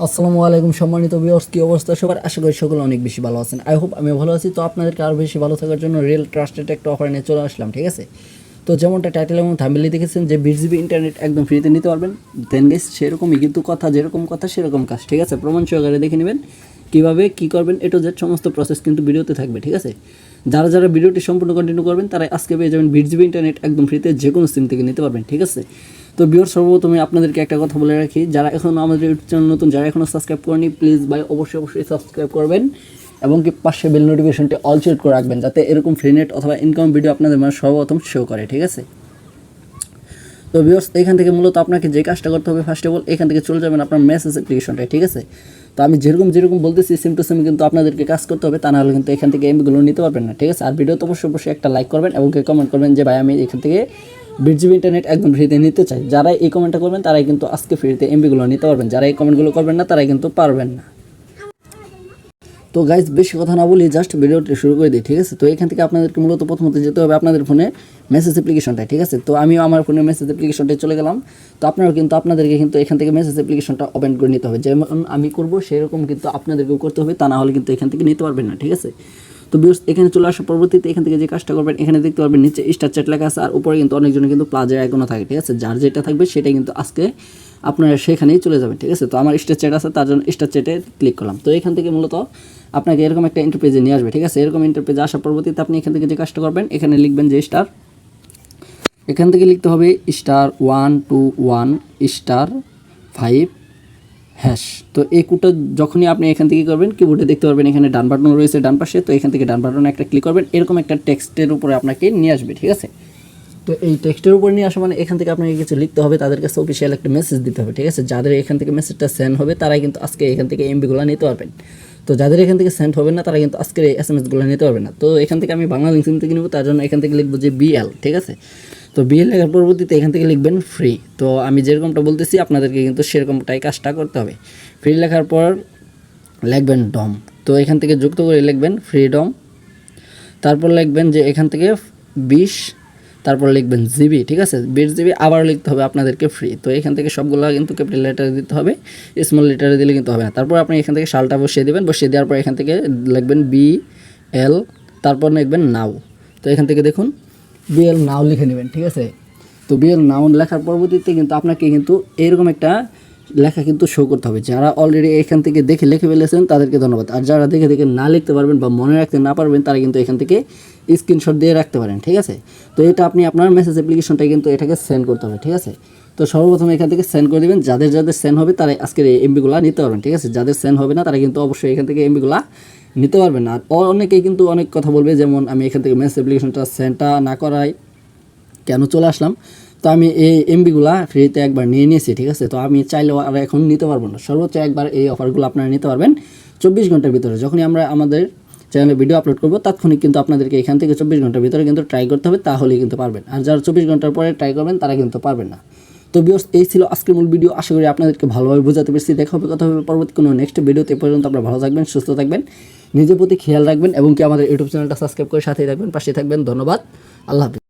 আসসালামু আলাইকুম সম্মানিত ভিউয়ার্স কি অবস্থা? সবার আশা করি সকলে অনেক বেশি ভালো আছেন। আই হোপ আমি ভালো আছি। তো আপনাদেরকে আরও বেশি ভালো থাকার জন্য রিয়েল ট্রাস্টেড একটা অফার নিয়ে চলে আসলাম, ঠিক আছে? তো যেমনটা টাইটেল এবং থাম্বেলি দেখেছেন যে বিশ জিবি ইন্টারনেট একদম ফ্রিতে নিতে পারবেন। দেন গেস সেরকমই কিন্তু কথা, যেরকম কথা, সেরকম কাজ, ঠিক আছে? প্রমাণ সহকারে দেখে নেবেন কীভাবে কী করবেন এটো জেড সমস্ত প্রসেস কিন্তু ভিডিওতে থাকবে, ঠিক আছে? যারা যারা ভিডিওটি সম্পূর্ণ কন্টিনিউ করবেন তারা আজকে পেয়ে যাবেন বিশ জিবি ইন্টারনেট একদম ফ্রিতে যে কোনো সিম থেকে নিতে পারবেন, ঠিক আছে? তো বিওর সর্বপ্রথমে আপনাদেরকে একটা কথা বলে রাখি, যারা এখনও আমাদের ইউটিউব চ্যানেল নতুন, যারা এখনও সাবস্ক্রাইব করেনি প্লিজ ভাই, অবশ্যই অবশ্যই সাবস্ক্রাইব করবেন এবং কি পাশে বেল নোটিফিকেশনটি অল সেট করে রাখবেন, যাতে এরকম ফ্রি নেট অথবা ইনকাম ভিডিও আপনাদের মানে সর্বপ্রথম শো করে, ঠিক আছে? তো ভিউয়ার্স, এখান থেকে মূলত আপনাকে যে কাজটা করতে হবে ফার্স্ট অফ অল এখান থেকে চলে যাবেন আপনার মেসেজ অ্যাপ্লিকেশনটা ঠিক আছে? তো আমি যেরকম যেরকম বলতেছি সিম টু সিম কিন্তু আপনাদেরকে কাজ করতে হবে, তা না হলে কিন্তু এখান থেকে এমবিগুলো নিতে পারবেন না, ঠিক আছে? আর ভিডিও তো অবশ্যই অবশ্যই একটা লাইক করবেন এবং কমেন্ট করবেন যে, ভাই, আমি এখান থেকে বিট জিবি ইন্টারনেট একদম ফ্রিতে নিতে চাই যারা এই কমেন্টটা করবেন, তারাই কিন্তু আজকে ফ্রিতে এমবিগুলো নিতে পারবেন। যারা এই কমেন্টগুলো করবেন না, তারাই কিন্তু পারবেন না। তো গাইজ বেশি কথা না বলি জাস্ট ভিডিওটি শুরু করে দিই, ঠিক আছে? তো এখান থেকে আপনাদেরকে মূলত প্রথমত যেতে হবে আপনাদের ফোনে মেসেজ অ্যাপ্লিকেশনটা ঠিক আছে? তো আমিও আমার ফোনে মেসেজ অ্যাপ্লিকেশনটায় চলে গেলাম। তো আপনারাও কিন্তু, আপনাদেরকে কিন্তু এখান থেকে মেসেজ অ্যাপ্লিকেশনটা ওপেন করে নিতে হবে। যেমন আমি করব, সেরকম কিন্তু আপনাদেরকেও করতে হবে। তা না হলে কিন্তু এখান থেকে নিতে পারবেন না, ঠিক আছে? তো বিকজ এখানে চলে আসার পরবর্তীতে এখান থেকে যে কাজটা করবেন, এখানে দেখতে পারবেন নিচে স্টার চ্যাট লেখা আছে, আর উপরে কিন্তু অনেকজনের কিন্তু প্লাজের আইকনও থাকে, ঠিক আছে? যার যেটা থাকবে সেটা কিন্তু আজকে আপনারা সেখানেই চলে যাবেন, ঠিক আছে? তো আমার স্টার চ্যাট আছে, তার জন্য স্টার চ্যাটে ক্লিক করলাম। তো এখান থেকে মূলত আপনাকে এরকম একটা ইন্টারপেজে নিয়ে আসবে, ঠিক আছে? এরকম ইন্টারপেজে আসার পরবর্তীতে আপনি এখান থেকে যে কাজটা করবেন, এখানে লিখবেন যে স্টার, এখান থেকে লিখতে হবে star one two one, star five hash. তো এই কোডটা যখনই আপনি এখান থেকে করবেন কিবোর্ডে দেখতে পারবেন এখানে ডান বাটন রয়েছে ডান পাশে, তো এখান থেকে ডান বাটনে একটা ক্লিক করবেন, এরকম একটা টেক্সটের উপরে আপনাকে নিয়ে আসবে, ঠিক আছে? তো এই টেক্সটের উপর নিয়ে আসা মানে এখান থেকে আপনাকে কিছু লিখতে হবে, তাদের কাছে অফিসিয়াল একটা মেসেজ দিতে হবে, ঠিক আছে? যাদের এখান থেকে মেসেজটা সেন্ড হবে, তারাই কিন্তু আজকে এখান থেকে এমবিগুলো নিতে পারবেন। তো যাদের এখান থেকে সেন্ড হবে না, তারা কিন্তু আজকের এই এস এম এসগুলো নিতে পারবে না। তো এখান থেকে আমি বাংলা লিঙ্ক থেকে নেব, তার জন্য এখান থেকে লিখব যে বিএল ঠিক আছে? তো বিএল লেখার পরবর্তীতে এখান থেকে লিখবেন ফ্রি তো আমি যেরকমটা বলতেছি, আপনাদেরকে কিন্তু সেরকমটাই কাজটা করতে হবে। ফ্রি লেখার পর লিখবেন ডম তো এখান থেকে যুক্ত করে লিখবেন ফ্রিডম তারপর লিখবেন যে এখান থেকে বিশ, তারপর লিখবেন জিবি ঠিক আছে? বিশ জিবি আবার লিখতে হবে আপনাদেরকে ফ্রি তো এখান থেকে সবগুলো কিন্তু ক্যাপিটাল লেটারে দিতে হবে স্মল লেটারে দিলে কিন্তু হবে না। তারপর আপনি এখান থেকে শালটা বসিয়ে দেবেন, বসিয়ে দেওয়ার পর এখান থেকে লিখবেন বি এল তারপর লিখবেন নাও তো এখান থেকে দেখুন বিএল নাও লিখে নেবেন, ঠিক আছে? তো বিএল নাও লেখার পরবর্তীতে কিন্তু আপনাকে কিন্তু এরকম একটা লেখা কিন্তু শো করতে হবে। যারা অলরেডি এখান থেকে দেখে লিখে ফেলেছেন, তাদেরকে ধন্যবাদ। আর যারা দেখে দেখে না লিখতে পারবেন বা মনে রাখতে না পারবেন, তারা কিন্তু এখান থেকে স্ক্রিনশট দিয়ে রাখতে পারেন, ঠিক আছে? তো এটা আপনি আপনার মেসেজ অ্যাপ্লিকেশনটা কিন্তু এটাকে সেন্ড করতে হবে, ঠিক আছে? তো সর্বপ্রথম এখান থেকে সেন্ড করে দেবেন। যাদের যাদের সেন্ড হবে তারা আজকের এই এমবিগুলো নিতে পারবেন, ঠিক আছে? যাদের সেন্ড হবে না, তারা কিন্তু অবশ্যই এখান থেকে এমবিগুলো নিতে পারবেন আর অনেকেই কিন্তু অনেক কথা বলবে, যেমন আমি এখান থেকে মেসেজ অ্যাপ্লিকেশনটা সেন্ডটা না করাই কেন চলে আসলাম। তো আমি এই এমবিগুলা ফ্রিতে একবার নিয়ে নিয়েছি, ঠিক আছে? তো আমি চাইলেও আর এখন নিতে পারব না। সর্বোচ্চ একবার এই অফারগুলো আপনারা নিতে পারবেন চব্বিশ ঘণ্টার ভিতরে। যখনই আমরা আমাদের চ্যানেলে ভিডিও আপলোড করব, তাৎক্ষণিক কিন্তু আপনাদেরকে এখান থেকে চব্বিশ ঘণ্টার ভিতরে কিন্তু ট্রাই করতে হবে, তাহলেই কিন্তু পারবেন। আর যারা চব্বিশ ঘণ্টার পরে ট্রাই করবেন, তারা কিন্তু পারবেন না। তো বিয়স এই ছিল আজকের মূল ভিডিও আশা করি আপনাদেরকে ভালোভাবে বোঝাতে পেরেছি। দেখা হবে কথা হবে পরবর্তী কোনো নেক্সট ভিডিওতে পর্যন্ত আপনারা ভালো থাকবেন, সুস্থ থাকবেন। নিজের প্রতি খেয়াল রাখবেন এবং কি আমাদের ইউটিউব চ্যানেলটা সাবস্ক্রাইব করে সাথেই থাকবেন। পাশে থাকবেন। ধন্যবাদ। আল্লাহ হাফিজ।